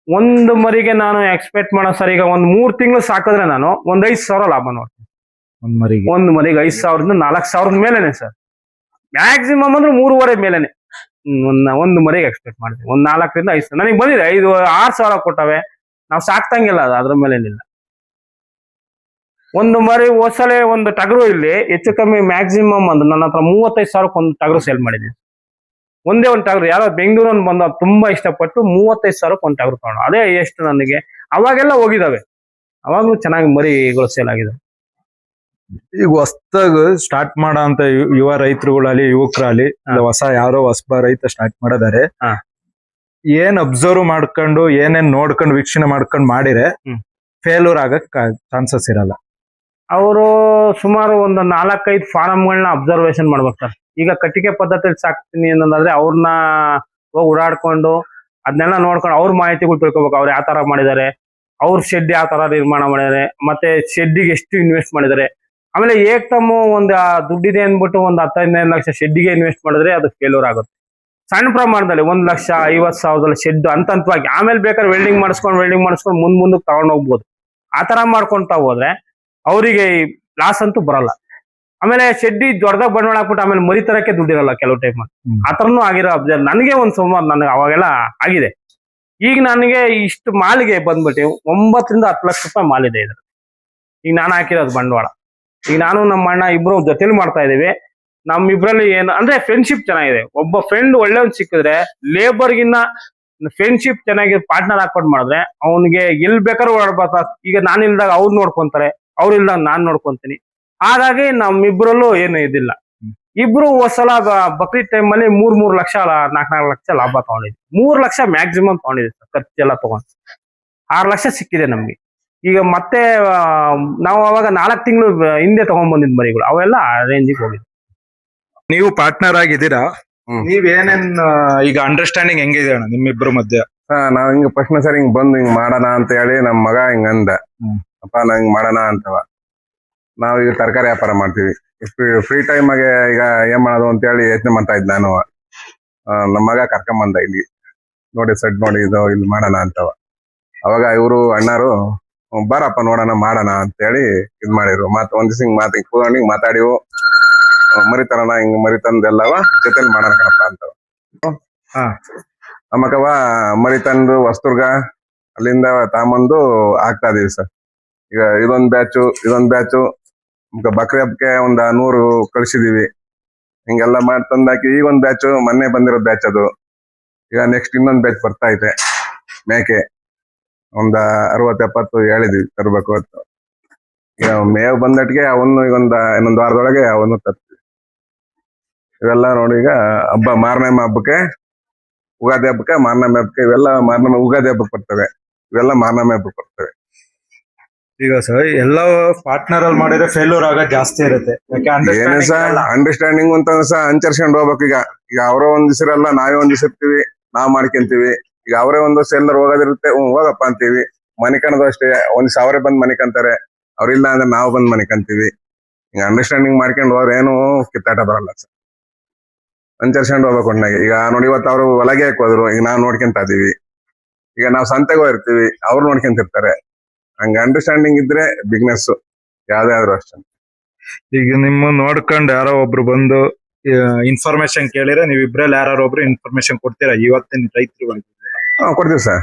ಒಂದು ಮರಿಗೆ ನಾನು ಎಕ್ಸ್ಪೆಕ್ಟ್ ಮಾಡೋ ಸರ್ ಈಗ ಒಂದ್ ಮೂರ್ ತಿಂಗಳು ಸಾಕಿದ್ರೆ ನಾನು ಒಂದ್ ಐದ್ ಸಾವಿರ ಲಾಭ ನೋಡ್ತೀನಿ. ಒಂದ್ ಮರಿಗೆ. ಒಂದು ಮರಿಗೆ ಐದ್ ಸಾವಿರದಿಂದ ನಾಲ್ಕು ಸಾವಿರದ ಮೇಲೆನೆ ಸರ್. ಮ್ಯಾಕ್ಸಿಮಮ್ ಅಂದ್ರೆ ಮೂರುವರೆ ಮೇಲೆನೆ. ಒಂದ್ ಒಂದು ಮರಿಗೆ ಎಕ್ಸ್ಪೆಕ್ಟ್ ಮಾಡ್ತೀನಿ. ಒಂದ್ ನಾಲ್ಕರಿಂದ ಐದು ನನಗೆ ಬಂದಿದೆ, ಐದು, ಆರು ಸಾವಿರ ಕೊಟ್ಟವೆ. ನಾವು ಸಾಕ್ತಂಗಿಲ್ಲ ಅದು, ಅದ್ರ ಮೇಲೇನಿಲ್ಲ ಒಂದು ಮರಿ ಹೋಸಲೆ ಒಂದು ಟಗರು ಇಲ್ಲಿ, ಹೆಚ್ಚು ಕಮ್ಮಿ ಮ್ಯಾಕ್ಸಿಮಮ್ ಅಂದ್ರೆ ನನ್ನ ಹತ್ರ ಮೂವತ್ತೈದು ಸಾವಿರಕ್ಕೆ ಒಂದು ಟಗರು ಸೇಲ್ ಮಾಡಿದ್ದೀನಿ. ಒಂದೇ ಒಂದು ಟಗರು. ಯಾರೋ ಬೆಂಗಳೂರಲ್ಲಿ ಬಂದ ತುಂಬಾ ಇಷ್ಟಪಟ್ಟು ಮೂವತ್ತೈದು ಸಾವಿರಕ್ಕೆ ಒಂದು ಟಗರು ತಗೊಂಡು ಅದೇ ಎಷ್ಟು ನನಗೆ. ಅವಾಗೆಲ್ಲ ಹೋಗಿದಾವೆ. ಅವಾಗಲೂ ಚೆನ್ನಾಗಿ ಮರಿಗಳು ಸೇಲ್ ಆಗಿದೆ ಈಗ ಹೊಸ್ದಾಗ ಸ್ಟಾರ್ಟ್ ಮಾಡೋ ಅಂತ ಯುವ ರೈತರುಗಳಲ್ಲಿ ಯುವಕರಲ್ಲಿ ಹೊಸ ಯಾರೋ ಹೊಸಬ ರೈತ ಸ್ಟಾರ್ಟ್ ಮಾಡಿದಾರೆ. ಹಾ. ಏನ್ ಅಬ್ಸರ್ವ್ ಮಾಡ್ಕೊಂಡು ಏನೇನ್ ನೋಡ್ಕೊಂಡು ವೀಕ್ಷಣೆ ಮಾಡ್ಕೊಂಡು ಮಾಡಿರೆ ಫೇಲ್ಯೂರ್ ಆಗಕ್ ಚಾನ್ಸಸ್ ಇರಲ್ಲ. ಅವರು ಸುಮಾರು ಒಂದು ನಾಲ್ಕೈದು ಫಾರಮ್ಗಳನ್ನ ಅಬ್ಸರ್ವೇಷನ್ ಮಾಡ್ಬೇಕು ಸರ್. ಈಗ ಕಟ್ಟಿಗೆ ಪದ್ಧತಿಯಲ್ಲಿ ಸಾಕ್ತೀನಿ ಅನ್ನೋದಾದ್ರೆ ಅವ್ರನ್ನ ಹೋಗಿ ಓಡಾಡ್ಕೊಂಡು ಅದನ್ನೆಲ್ಲ ನೋಡ್ಕೊಂಡು ಅವ್ರ ಮಾಹಿತಿಗಳು ತಿಳ್ಕೊಬೇಕು ಅವ್ರು ಯಾವ ತರ ಮಾಡಿದ್ದಾರೆ ಅವ್ರ ಶೆಡ್ ಯಾವ ತರ ನಿರ್ಮಾಣ ಮಾಡಿದ್ದಾರೆ ಮತ್ತೆ ಶೆಡ್ಡಿಗೆ ಎಷ್ಟು ಇನ್ವೆಸ್ಟ್ ಮಾಡಿದ್ದಾರೆ ಆಮೇಲೆ ಏಕ್ತಮ್ಮ ಒಂದು ದುಡ್ಡಿದೆ ಅಂದ್ಬಿಟ್ಟು ಒಂದು ಹತ್ತೈದೈದು ಲಕ್ಷ ಶೆಡ್ಗೆ ಇನ್ವೆಸ್ಟ್ ಮಾಡಿದ್ರೆ ಅದು ಫೇಲ್ಯೂರ್ ಆಗುತ್ತೆ. ಸಣ್ಣ ಪ್ರಮಾಣದಲ್ಲಿ ಒಂದ್ ಲಕ್ಷ ಐವತ್ ಸಾವಿರದಲ್ಲಿ ಶೆಡ್ ಅಂತಂತವಾಗಿ ಆಮೇಲೆ ಬೇಕಾದ್ರೆ ವೆಲ್ಡಿಂಗ್ ಮಾಡಿಸ್ಕೊಂಡು ವೆಲ್ಡಿಂಗ್ ಮಾಡಿಸ್ಕೊಂಡು ಮುಂದ್ ಮುಂದಕ್ಕೆ ತಗೊಂಡ್ ಹೋಗ್ಬೋದು. ಆ ತರ ಮಾಡ್ಕೊಂತ ಹೋದ್ರೆ ಅವರಿಗೆ ಲಾಸ್ ಅಂತೂ ಬರಲ್ಲ. ಆಮೇಲೆ ಶೆಡ್ಡಿ ದೊಡ್ಡದಾಗ ಬಂಡವಾಳ ಹಾಕ್ಬಿಟ್ಟು ಆಮೇಲೆ ಮರಿ ತರಕ್ಕೆ ದುಡ್ಡಿರಲ್ಲ ಕೆಲವು ಟೈಮ್ ಆತರನು ಆಗಿರೋ ಅಬ್ಸರ್ವ್ ನನಗೆ ಒಂದ್ ಸುಮಾರು ನನಗೆ ಅವಾಗೆಲ್ಲ ಆಗಿದೆ. ಈಗ ನನಗೆ ಇಷ್ಟು ಮಾಲಿಗೆ ಬಂದ್ಬಿಟ್ಟು ಒಂಬತ್ತರಿಂದ ಹತ್ತು ಲಕ್ಷ ರೂಪಾಯಿ ಮಾಲಿದೆ ಇದೆ ಇದ್ರ ಈಗ ನಾನು ಹಾಕಿರೋದು ಬಂಡವಾಳ. ಈಗ ನಾನು ನಮ್ಮ ಅಣ್ಣ ಇಬ್ರು ಜೊತೆಲಿ ಮಾಡ್ತಾ ಇದೀವಿ ನಮ್ಮಿಬ್ರಲ್ಲಿ ಏನು, ಅಂದ್ರೆ ಫ್ರೆಂಡ್ಶಿಪ್ ಚೆನ್ನಾಗಿದೆ. ಒಬ್ಬ ಫ್ರೆಂಡ್ ಒಳ್ಳೆಯವ್ನ್ ಸಿಕ್ಕಿದ್ರೆ ಲೇಬರ್ಗಿನ್ನ ಫ್ರೆಂಡ್ಶಿಪ್ ಚೆನ್ನಾಗಿ ಪಾರ್ಟ್ನರ್ ಹಾಕೊಂಡು ಮಾಡಿದ್ರೆ ಅವನಿಗೆ ಎಲ್ ಬೇಕಾದ್ರೂ ಓಡಾಡ್ಬಾರ್ದ ಈಗ ನಾನು ಇಲ್ದಾಗ ಅವ್ರು ನೋಡ್ಕೊಂತಾರೆ, ಅವ್ರು ಇಲ್ದಾಗ ನಾನ್ ನೋಡ್ಕೊಂತೀನಿ. ಹಾಗಾಗಿ ನಮ್ಮಿಬ್ರಲ್ಲೂ ಏನು ಇದಿಲ್ಲ. ಇಬ್ರು ಹೊಸಲ ಸಲ ಬಕ್ರೀದ್ ಟೈಮ್ ಅಲ್ಲಿ ಮೂರ್ ಮೂರ್ ಲಕ್ಷ ನಾಲ್ಕ್ ನಾಲ್ಕು ಲಕ್ಷ ಲಾಭ ತಗೊಂಡಿದ್ವಿ. ಮೂರ್ ಲಕ್ಷ ಮ್ಯಾಕ್ಸಿಮಮ್ ತಗೊಂಡಿದ್ವಿ. ಖರ್ಚೆಲ್ಲ ತಗೊಂಡು. ಆರು ಲಕ್ಷ ಸಿಕ್ಕಿದೆ ನಮ್ಗೆ. ಈಗ ಮತ್ತೆ ನಾವು ಅವಾಗ ನಾಲ್ಕು ತಿಂಗಳು ಹಿಂದೆ ತಗೊಂಡ್ ಬಂದಿದ್ ಮರಿಗಳು. ಅವೆಲ್ಲ ರೇಂಜಿಗೆ ಹೋಗಿದ್ವಿ ನೀವು ಪಾರ್ಟ್ನರ್ ಆಗಿದ್ದೀರಾ. ನೀವ್ ಏನೇನ್ ಈಗ ಅಂಡರ್ಸ್ಟ್ಯಾಂಡಿಂಗ್ ಹೆಂಗಿದೆ ಅಣ್ಣ ನಿಮ್ಮಿಬ್ರು ಮಧ್ಯೆ? ಹಾ ನಾವ್ ಹಿಂಗ ಫಸ್ಟ್ ಸರಿ ಹಿಂಗ್ ಬಂದು ಹಿಂಗ್ ಮಾಡೋಣ ಅಂತ ಹೇಳಿ ನಮ್ ಮಗ ಹಿಂಗ ಅಂದ. ಅಪ್ಪ ನಾ ಹಿಂಗ್ ಮಾಡೋಣ ಅಂತವ. ನಾವ್ ಈಗ ತರಕಾರಿ ವ್ಯಾಪಾರ ಮಾಡ್ತೀವಿ. ಫ್ರೀ ಟೈಮ್ ಆಗಿ ಈಗ ಏನ್ ಮಾಡೋದು ಅಂತ ಹೇಳಿ ಯೋಚನೆ ಮಾಡ್ತಾ ಇದ್ ನಾನು. ನಮ್ಮ ನಮ್ ಮಗ ಕರ್ಕೊಂಬಂದ ಇಲ್ಲಿ. ನೋಡಿ ಸಡ್ ನೋಡಿ ಇದು ಇಲ್ಲಿ ಮಾಡೋಣ ಅಂತವ. ಅವಾಗ ಇವರು ಅಣ್ಣಾರು ಬಾರಪ್ಪ ನೋಡೋಣ ಮಾಡೋಣ ಅಂತ ಹೇಳಿ ಇದ್ ಮಾಡಿದ್ರು. ಮತ್ತೆ ಒಂದ್ ದಿವಸ ಹಿಂಗ್ ಮಾತ್ ಹಿಂಗ್ ಕೂತ್ಕೊಂಡ್ ಮಾತಾಡಿವು. ಮರಿತಾರಣ ಮರಿ ತರೋಣ ಹಿಂಗ್ ಮರಿ ತಂದೆಲ್ಲವ ಜೊತೆಲಿ ಮಾಡೋಣ ಕಣಪ್ಪ ಅಂತ ಹಾ. ಆಮಕವ ಮರಿ ತಂದು ಹೊಸದುರ್ಗ ಅಲ್ಲಿಂದ ತಾಂಬಂದು ಆಗ್ತಾ ಇದೀವಿ ಸರ್. ಈಗ ಇದೊಂದ್ ಬ್ಯಾಚು ಇದೊಂದ್ ಬ್ಯಾಚು ಬಕ್ರಿ ಹಬ್ಬಕ್ಕೆ ಒಂದ್ ನೂರು ಕಳ್ಸಿದೀವಿ. ಹಿಂಗೆಲ್ಲ ಮಾಡಿ ತಂದಾಕಿ ಈಗ ಒಂದ್ ಬ್ಯಾಚು ಮೊನ್ನೆ ಬಂದಿರೋ ಬ್ಯಾಚ್ ಅದು. ಈಗ ನೆಕ್ಸ್ಟ್ ಇನ್ನೊಂದ್ ಬ್ಯಾಚ್ ಬರ್ತಾ ಐತೆ ಮೇಕೆ. ಒಂದ ಅರವತ್ ಎಪ್ಪತ್ತು ಹೇಳಿದ್ವಿ ತರ್ಬೇಕು ಅಂತ. ಈಗ ಮೇವ್ ಬಂದಟ್ಗೆ ಅವನ್ನು ಈಗ ಒಂದ ಇನ್ನೊಂದ್ ವಾರದೊಳಗೆ ಅವನ್ನು ತರ್ತೀವಿ. ಇವೆಲ್ಲ ನೋಡಿ ಈಗ ಹಬ್ಬ ಮಾರನೇ ಹಬ್ಬಕ್ಕೆ ಉಗಾದಿ ಹಬ್ಬಕ್ಕೆ ಮಾರನೇ ಹಬ್ಬಕ್ಕೆ ಇವೆಲ್ಲ ಮಾರನೇ ಉಗಾದಿ ಹಬ್ಬಕ್ಕೆ ಬರ್ತವೆ. ಇವೆಲ್ಲ ಮಾರನೇ ಹಬ್ಬಕ್ಕೆ ಬರ್ತವೆ. ಈಗ ಸರ್ ಎಲ್ಲ ಪಾರ್ಟ್ನರ್ ಅಲ್ಲಿ ಮಾಡಿದ್ರೆ ಫೇಲ್ಯೂರ್ ಆಗ ಜಾಸ್ತಿ ಇರುತ್ತೆ. ಏನೇ ಸಹ ಇರಲ್ಲ. ಅಂಡರ್ಸ್ಟ್ಯಾಂಡಿಂಗ್ ಅಂತ ಸಹ ಅನುಸರಿಸ್ಕೊಂಡು ಹೋಗ್ಬೇಕು ಈಗ. ಈಗ ಅವರ ಒಂದ್ ದಿವಸ ನಾವೇ ಒಂದ್ ದಿವಸ ಇರ್ತೀವಿ ನಾವ್ ಮಾಡ್ಕೊಂತೀವಿ. ಈಗ ಅವರೇ ಒಂದು ಸೆಲ್ಲರ್ ಹೋಗೋದಿರುತ್ತೆ. ಹೋಗಪ್ಪ ಅಂತೀವಿ. ಮನೆ ಕಣದು ಅಷ್ಟೇ. ಒಂದ್ ಸಾವಿರ ಬಂದ್ ಮನಿಕಂತಾರೆ ಅವ್ರಿಲ್ಲ ಅಂದ್ರೆ ನಾವು ಬಂದ್ ಮನೆ ಕಂತೀವಿ. ಈಗ ಅಂಡರ್ಸ್ಟ್ಯಾಂಡಿಂಗ್ ಮಾಡ್ಕೊಂಡು ಹೋದ್ರೆ ಏನು ಕಿತ್ತಾಟ ಬರಲ್ಲ ಸರ್. ಅನುಸರಿಸ್ಕೊಂಡು ಹೋಗ್ಬೇಕು ಒಟ್ನಾಗೆ. ಈಗ ನೋಡಿ ಇವತ್ತು ಅವರು ಹೊಲಗೆ ಹೋದ್ರು ಈಗ ನಾವು ನೋಡ್ಕೊಂತ ಇದೀವಿ. ಈಗ ನಾವು ಸಂತೆಗೆ ಹೋಗಿರ್ತೀವಿ. ಅವ್ರು ನೋಡ್ಕೊಂತಿರ್ತಾರೆ ಹಂಗ ಅಂಡರ್ಸ್ಟ್ಯಾಂಡಿಂಗ್ ಇದ್ರೆ ಬಿಸ್ನೆಸ್ ಯಾವ್ದೇ ಆದ್ರೂ ಅಷ್ಟೇ. ಈಗ ನಿಮ್ಮ ನೋಡ್ಕೊಂಡು ಯಾರೋ ಒಬ್ರು ಬಂದು ಇನ್ಫಾರ್ಮೇಶನ್ ಕೇಳಿದ್ರೆ ನೀವು ಇಬ್ರಲ್ಲಿ ಯಾರು ಒಬ್ರು ಇನ್ಫಾರ್ಮೇಶನ್ ಕೊಡ್ತೀರಾ? ಇವತ್ತಿನ ರೈತರು ಹಾ ಕೊಡ್ತೀವಿ ಸರ್.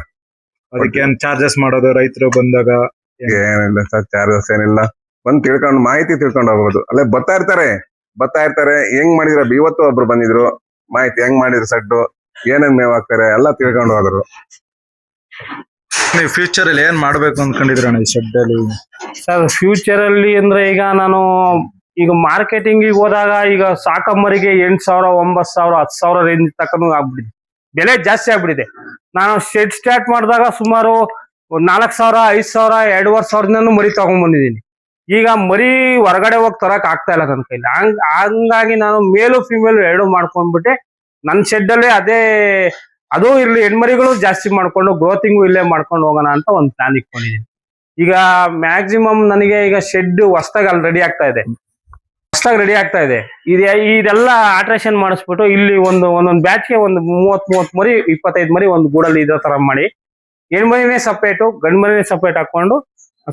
ಅದಕ್ಕೆ ಏನ್ ಚಾರ್ಜಸ್ ಮಾಡೋದು ರೈತರು ಬಂದಾಗ ಏನಿಲ್ಲ ಸರ್ ಚಾರ್ಜಸ್ ಏನಿಲ್ಲ. ಬಂದ್ ತಿಳ್ಕೊಂಡು ಮಾಹಿತಿ ತಿಳ್ಕೊಂಡು ಹೋಗ್ಬೋದು. ಅಲ್ಲೇ ಬರ್ತಾ ಇರ್ತಾರೆ ಬರ್ತಾ ಇರ್ತಾರೆ. ಹೆಂಗ್ ಮಾಡಿದ್ರ? ಇವತ್ತು ಒಬ್ರು ಬಂದಿದ್ರು. ಮಾಹಿತಿ ಹೆಂಗ್ ಮಾಡಿದ್ರು ಸಡ್ಡು? ಏನೇನ್ ಮೇವ್ ಹಾಕ್ತಾರೆ ಎಲ್ಲ ತಿಳ್ಕೊಂಡು ಹೋದ್ರು. ನೀವು ಫ್ಯೂಚರ್ ಅಲ್ಲಿ ಏನ್ ಮಾಡ್ಬೇಕು ಅನ್ಕೊಂಡಿದ್ರ ಈ ಶೆಡ್ ಅಲ್ಲಿ ಸರ್ ಫ್ಯೂಚರ್ ಅಲ್ಲಿ ಅಂದ್ರೆ ಈಗ ನಾನು ಈಗ ಮಾರ್ಕೆಟಿಂಗ್ ಹೋದಾಗ ಈಗ ಸಾಕಮ್ಮರಿಗೆ ಎಂಟ್ ಸಾವಿರ ಒಂಬತ್ ಸಾವಿರ ಹತ್ತು ಸಾವಿರ ರೇಂಜ್ ತಕ್ಕನು ಆಗ್ಬಿಟ್ಟಿದೆ. ಬೆಲೆ ಜಾಸ್ತಿ ಆಗ್ಬಿಟ್ಟಿದೆ. ನಾನು ಶೆಡ್ ಸ್ಟಾರ್ಟ್ ಮಾಡಿದಾಗ ಸುಮಾರು ನಾಲ್ಕು ಸಾವಿರ, ಐದು ಸಾವಿರ, ಎರಡೂವರೆ ಸಾವಿರದಿಂದನೂ ಮರಿ ತಗೊಂಡ್ ಬಂದಿದ್ದೀನಿ. ಈಗ ಮರಿ ಹೊರಗಡೆ ಹೋಗಿ ತರಕ್ ಆಗ್ತಾ ಇಲ್ಲ ನನ್ನ ಕೈಲಿ. ಹಂಗ್, ಹಂಗಾಗಿ ನಾನು ಮೇಲು ಫಿಮೇಲು ಎರಡು ಮಾಡ್ಕೊಂಡ್ಬಿಟ್ಟೆ. ನನ್ನ ಶೆಡ್ ಅದೇ, ಅದು ಇರ್ಲಿ, ಹೆಣ್ಮರಿಗಳು ಜಾಸ್ತಿ ಮಾಡ್ಕೊಂಡು ಗ್ರೋತಿಂಗು ಇಲ್ಲೇ ಮಾಡ್ಕೊಂಡು ಹೋಗೋಣ ಅಂತ ಒಂದು ಪ್ಲಾನ್ ಇಟ್ಕೊಂಡಿದ್ದೀನಿ. ಈಗ ಮ್ಯಾಕ್ಸಿಮಮ್ ನನಗೆ ಈಗ ಶೆಡ್ ಹೊಸ್ದಾಗಿ ಅಲ್ಲಿ ರೆಡಿ ಆಗ್ತಾ ಇದೆ. ಹೊಸ್ದಾಗಿ ರೆಡಿ ಆಗ್ತಾ ಇದೆ. ಇದೆ ಇದೆಲ್ಲ ಆಟ್ರೇಷನ್ ಮಾಡಿಸ್ಬಿಟ್ಟು ಇಲ್ಲಿ ಒಂದು ಒಂದೊಂದು ಬ್ಯಾಚ್ಗೆ ಒಂದು ಮೂವತ್ ಮೂವತ್ ಮರಿ ಇಪ್ಪತ್ತೈದು ಮರಿ ಒಂದು ಗೂಡಲ್ಲಿ ಇದೋ ತರ ಮಾಡಿ. ಹೆಣ್ಮರಿನೇ ಸಪ್ರೇಟು ಗಂಡು ಮರಿನೇ ಸಪ್ರೇಟ್ ಹಾಕೊಂಡು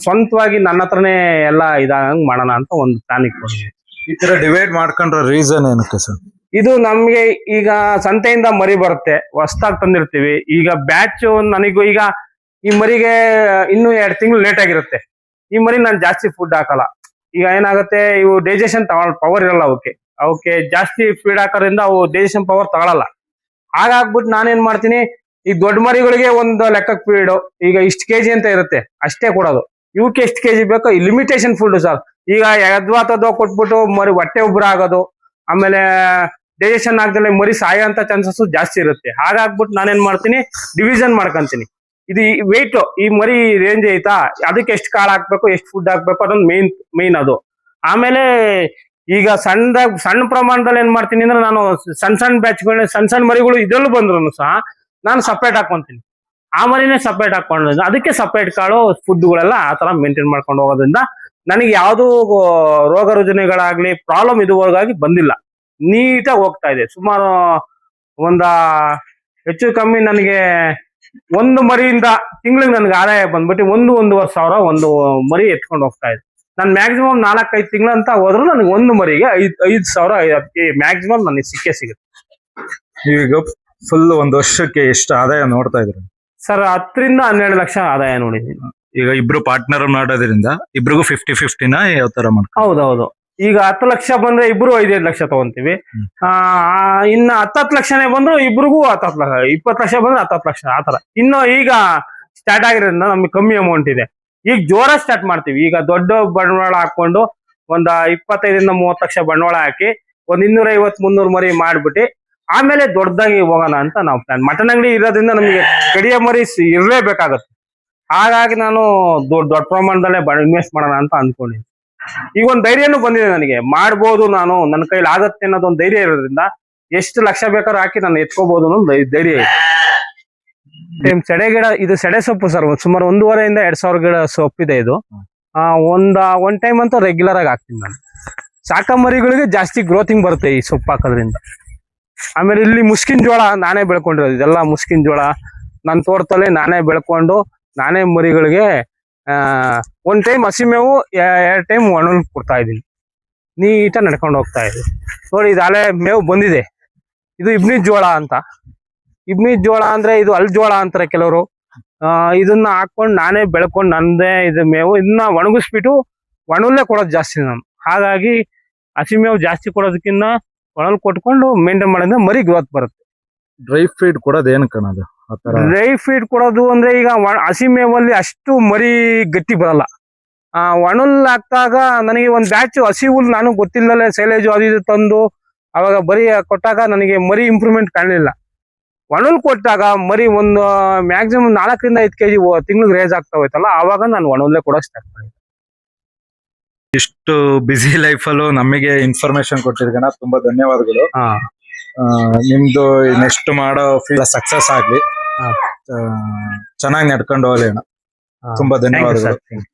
ಸ್ವಂತವಾಗಿ ನನ್ನ ಹತ್ರನೇ ಎಲ್ಲ ಇದಂಗ್ ಮಾಡೋಣ ಅಂತ ಒಂದು ಪ್ಲಾನ್ ಇಟ್ಕೊಂಡಿದ್ದೀನಿ ಈ ತರ ಡಿವೈಡ್ ಮಾಡ್ಕೊಂಡ್ರ ರೀಸನ್ ಏನಕ್ಕೆ ಸರ್? ಇದು ನಮ್ಗೆ ಈಗ ಸಂತೆಯಿಂದ ಮರಿ ಬರುತ್ತೆ. ಹೊಸ್ದಾಗಿ ತಂದಿರ್ತೀವಿ. ಈಗ ಬ್ಯಾಚ್ ನನಗೂ ಈಗ ಈ ಮರಿಗೆ ಇನ್ನು ಎರಡು ತಿಂಗಳು ಲೇಟ್ ಆಗಿರುತ್ತೆ. ಈ ಮರಿ ನಾನು ಜಾಸ್ತಿ ಫುಡ್ ಹಾಕಲ್ಲ. ಈಗ ಏನಾಗುತ್ತೆ, ಇವು ಡೈಜೆಷನ್ ತಗೊಳ್ ಪವರ್ ಇರಲ್ಲ ಅವಕ್ಕೆ ಅವಕ್ಕೆ ಜಾಸ್ತಿ ಫೀಡ್ ಹಾಕೋದ್ರಿಂದ ಅವು ಡೈಜೆಷನ್ ಪವರ್ ತಗೊಳಲ್ಲ. ಹಾಗಾಗ್ಬಿಟ್ಟು ನಾನೇನ್ ಮಾಡ್ತೀನಿ, ಈ ದೊಡ್ಡ ಮರಿಗಳಿಗೆ ಒಂದು ಲೆಕ್ಕಕ್ಕೆ ಫೀಡ್ ಈಗ ಇಷ್ಟು ಕೆಜಿ ಅಂತ ಇರುತ್ತೆ, ಅಷ್ಟೇ ಕೊಡೋದು. ಇವಕ್ಕೆ ಎಷ್ಟು ಕೆಜಿ ಬೇಕೋ ಲಿಮಿಟೇಷನ್ ಫುಡ್ ಸರ್ ಈಗ ಯದ್ವಾತದೋ ಕೊಟ್ಬಿಟ್ಟು ಮರಿ, ಹೊಟ್ಟೆ ಉಬ್ರ ಆಗೋದು, ಆಮೇಲೆ ಡೈಜೆಷನ್ ಆಗದಲ್ಲೇ ಮರಿ ಸಾಯೋ ಅಂತ ಚಾನ್ಸಸ್ ಜಾಸ್ತಿ ಇರುತ್ತೆ. ಹಾಗಾಗ್ಬಿಟ್ಟು ನಾನೇನ್ ಮಾಡ್ತೀನಿ ಡಿವಿಷನ್ ಮಾಡ್ಕೊಂತೀನಿ. ಇದು ವೆಯ್ಟ್ ಈ ಮರಿ ರೇಂಜ್ ಐತಾ? ಅದಕ್ಕೆ ಎಷ್ಟು ಕಾಳು ಹಾಕ್ಬೇಕು, ಎಷ್ಟು ಫುಡ್ ಹಾಕ್ಬೇಕು, ಅದೊಂದು ಮೇನ್ ಮೇನ್ ಅದು. ಆಮೇಲೆ ಈಗ ಸಣ್ಣದಾಗ ಸಣ್ಣ ಪ್ರಮಾಣದಲ್ಲಿ ಏನ್ ಮಾಡ್ತೀನಿ ಅಂದ್ರೆ ನಾನು ಸಣ್ಣ ಸಣ್ಣ ಬ್ಯಾಚ್ಗಳನ್ನ ಸಣ್ಣ ಸಣ್ಣ ಮರಿಗಳು ಇದರಲ್ಲೂ ಬಂದ್ರು ಸಹ ನಾನು ಸಪ್ರೇಟ್ ಹಾಕೊಂತೀನಿ. ಆ ಮರಿನೇ ಸಪ್ರೇಟ್ ಹಾಕೊಂಡು ಅದಕ್ಕೆ ಸಪ್ರೇಟ್ ಕಾಳು ಫುಡ್ಗಳೆಲ್ಲ ಆ ತರ ಮೇಂಟೈನ್ ಮಾಡ್ಕೊಂಡು ಹೋಗೋದ್ರಿಂದ ನನಗೆ ಯಾವ್ದು ರೋಗ ರುಜಿನಗಳಾಗ್ಲಿ ಪ್ರಾಬ್ಲಮ್ ಇದುವರೆಗಾಗಿ ಬಂದಿಲ್ಲ. ನೀಟಾಗಿ ಹೋಗ್ತಾ ಇದೆ. ಸುಮಾರು ಒಂದ, ಹೆಚ್ಚು ಕಮ್ಮಿ ನನಗೆ ಒಂದು ಮರಿಯಿಂದ ತಿಂಗಳಿಗೆ ನನ್ಗೆ ಆದಾಯ ಬಂದ್ಬಿಟ್ಟು ಒಂದು ಒಂದೂವರೆ ಸಾವಿರ ಒಂದು ಮರಿ ಎತ್ಕೊಂಡು ಹೋಗ್ತಾ ಇದೆ ನಾನು ಮ್ಯಾಕ್ಸಿಮಮ್ ನಾಲ್ಕೈದು ಅಂತ ಹೋದ್ರು ನನಗೆ ಒಂದು ಮರಿಗೆ ಐದ್ ಐದು ಸಾವಿರ ಮ್ಯಾಕ್ಸಿಮಮ್ ನನಗೆ ಸಿಕ್ಕೇ ಸಿಗುತ್ತೆ. ಈಗ ಫುಲ್ ಒಂದು ವರ್ಷಕ್ಕೆ ಎಷ್ಟು ಆದಾಯ ನೋಡ್ತಾ ಇದ್ರಿ? ಸರ್ ಹತ್ತರಿಂದ ಹನ್ನೆರಡು ಲಕ್ಷ ಆದಾಯ ನೋಡಿದ್ದೀನಿ ಈಗ ಇಬ್ರು ಪಾರ್ಟ್ನರ್ ಮಾಡೋದ್ರಿಂದ ಇಬ್ರಿಗೂ ಫಿಫ್ಟಿ ಫಿಫ್ಟಿನ ಯಾವ ತರ ಮಾಡ್ಕೊ ಹೌದೌದು. ಈಗ ಹತ್ತು ಲಕ್ಷ ಬಂದ್ರೆ ಇಬ್ರು ಐದೈದು ಲಕ್ಷ ತಗೊಂತೀವಿ. ಆ ಇನ್ನ ಹತ್ತತ್ತು ಲಕ್ಷನೇ ಬಂದ್ರು ಇಬ್ರಿಗೂ ಹತ್ತತ್ತು ಲಕ್ಷ ಇಪ್ಪತ್ತು ಲಕ್ಷ ಬಂದ್ರೆ ಹತ್ತತ್ತು ಲಕ್ಷ ಆತರ ಇನ್ನು ಈಗ ಸ್ಟಾರ್ಟ್ ಆಗಿರೋದ್ರಿಂದ ನಮ್ಗೆ ಕಮ್ಮಿ ಅಮೌಂಟ್ ಇದೆ. ಈಗ ಜೋರ ಸ್ಟಾರ್ಟ್ ಮಾಡ್ತೀವಿ. ಈಗ ದೊಡ್ಡ ಬಂಡವಾಳ ಹಾಕೊಂಡು ಒಂದ ಇಪ್ಪತ್ತೈದರಿಂದ ಮೂವತ್ತು ಲಕ್ಷ ಬಂಡವಾಳ ಹಾಕಿ ಒಂದ್ ಇನ್ನೂರ ಐವತ್ ಮುನ್ನೂರು ಮರಿ ಮಾಡ್ಬಿಟ್ಟು ಆಮೇಲೆ ದೊಡ್ಡದಾಗಿ ಹೋಗೋಣ ಅಂತ ನಾವು ಪ್ಲಾನ್ ಮಟನ್ ಅಂಗಡಿ ಇರೋದ್ರಿಂದ ನಮಗೆ ಕಡಿಯ ಮರಿ ಇರಲೇಬೇಕಾಗತ್ತೆ ಇರ್ಲೇಬೇಕಾಗತ್ತೆ. ಹಾಗಾಗಿ ನಾನು ದೊಡ್ಡ ದೊಡ್ಡ ಪ್ರಮಾಣದಲ್ಲೇ ಇನ್ವೆಸ್ಟ್ ಮಾಡೋಣ ಅಂತ ಅನ್ಕೊಂಡಿದ್ದೀನಿ ಈಗ ಒಂದ್ ಧೈರ್ಯನೂ ಬಂದಿದೆ ನನಗೆ. ಮಾಡ್ಬೋದು ನಾನು ನನ್ನ ಕೈಲಿ ಆಗತ್ತೆ ಅನ್ನೋದು ಒಂದು ಧೈರ್ಯ ಇರೋದ್ರಿಂದ ಎಷ್ಟು ಲಕ್ಷ ಬೇಕಾದ್ರೂ ಹಾಕಿ ನಾನು ಎತ್ಕೋಬಹುದು ಅನ್ನೋ ಧೈರ್ಯ ಇದೆ. ಸೆಡೆ ಗಿಡ ಇದು ಸೆಡೆ ಸೊಪ್ಪು ಸರ್ ಸುಮಾರು ಒಂದೂವರೆಯಿಂದ ಎರಡ್ ಸಾವಿರ ಗಿಡ ಸೊಪ್ಪಿದೆ ಇದು. ಆ, ಒಂದ ಒನ್ ಟೈಮ್ ಅಂತೂ ರೆಗ್ಯುಲರ್ ಆಗಿ ಹಾಕ್ತೀನಿ ನಾನು. ಸಾಕ ಮರಿಗಳಿಗೆ ಜಾಸ್ತಿ ಗ್ರೋತಿಂಗ್ ಬರುತ್ತೆ ಈ ಸೊಪ್ಪು ಹಾಕೋದ್ರಿಂದ. ಆಮೇಲೆ ಇಲ್ಲಿ ಮುಸ್ಕಿನ್ ಜೋಳ ನಾನೇ ಬೆಳ್ಕೊಂಡಿರೋದು ಇದೆಲ್ಲ ಮುಸ್ಕಿನ್ ಜೋಳ. ನನ್ನ ತೋಟದಲ್ಲೇ ನಾನೇ ಬೆಳ್ಕೊಂಡು ನಾನೇ ಮರಿಗಳಿಗೆ ಒಂದ್ ಟೈಮ್ ಹಸಿ ಮೇವು ಎರಡ್ ಟೈಮ್ ಒಣ ಕೊಡ್ತಾ ಇದೀನಿ ನೀಟ ನಡ್ಕೊಂಡು ಹೋಗ್ತಾ ಇದ್ದೀನಿ ನೋಡಿ, ಇದು ಹಳೆ ಮೇವು ಬಂದಿದೆ. ಇದು ಇಬ್ನಿ ಜೋಳ ಅಂತ. ಇಬ್ನಿ ಜೋಳ ಅಂದ್ರೆ ಇದು ಅಲ್ ಜೋಳ ಅಂತಾರೆ ಕೆಲವರು. ಇದನ್ನ ಹಾಕೊಂಡು ನಾನೇ ಬೆಳ್ಕೊಂಡು ನಂದೇ ಇದು ಮೇವು. ಇದನ್ನ ಒಣಗಿಸ್ಬಿಟ್ಟು ಒಣಲ್ಲೇ ಕೊಡೋದು ಜಾಸ್ತಿ ನಾನು. ಹಾಗಾಗಿ ಹಸಿ ಮೇವು ಜಾಸ್ತಿ ಕೊಡೋದಕ್ಕಿಂತ ಒಣಲ್ ಕೊಟ್ಕೊಂಡು ಮೇಂಟೈನ್ ಮಾಡೋದ್ರಿಂದ ಮರಿ ಗ್ರೋತ್ ಬರುತ್ತೆ. ಡ್ರೈ ಫೀಡ್ ಕೊಡೋದು ಏನು ಡ್ರೈ ಫೀಡ್ ಕೊಡೋದು ಅಂದ್ರೆ ಈಗ ಹಸಿ ಮೇವಲ್ಲಿ ಅಷ್ಟು ಮರಿ ಗಟ್ಟಿ ಬರಲ್ಲ. ಆ ಒಣಲ್ ಹಾಕ್ದಾಗ ನನಗೆ ಒಂದ್ ಬ್ಯಾಚ್ ಹಸಿ ಹುಲ್ ನಾನು ಗೊತ್ತಿಲ್ಲದೆ ಸೈಲೇಜು ಅದು ಇದು ತಂದು ಅವಾಗ ಬರೀ ಕೊಟ್ಟಾಗ ನನಗೆ ಮರಿ ಇಂಪ್ರೂವ್ಮೆಂಟ್ ಕಾಣಲಿಲ್ಲ. ಒಣಲ್ ಕೊಟ್ಟಾಗ ಮರಿ ಒಂದು ಮ್ಯಾಕ್ಸಿಮಮ್ ನಾಲ್ಕರಿಂದ ಐದು ಕೆಜಿ ತಿಂಗಳಿಗೆ ರೇಸ್ ಆಗ್ತಾ ಹೋಯ್ತಲ್ಲ ಅವಾಗ ನಾನು ಒಣಲ್ಲೇ ಕೊಡೋಕೆ ಸ್ಟಾರ್ಟ್ ಮಾಡಿದೆ. ಇಷ್ಟು ಬಿಸಿ ಲೈಫ್ ಅಲ್ಲೂ ನಮಗೆ ಇನ್ಫಾರ್ಮೇಶನ್ ಕೊಟ್ಟಿದ್ಕಣ ತುಂಬಾ ಧನ್ಯವಾದಗಳು. ನಿಮ್ದು ನೆಕ್ಸ್ಟ್ ಮಾಡೋ ಫೀಲ್ ಸಕ್ಸಸ್ ಆಗ್ಲಿ. ಚೆನ್ನಾಗಿ ನಡ್ಕೊಂಡು ಹೋಗಲಿ ಅಣ್ಣ. ತುಂಬಾ ಧನ್ಯವಾದಗಳು.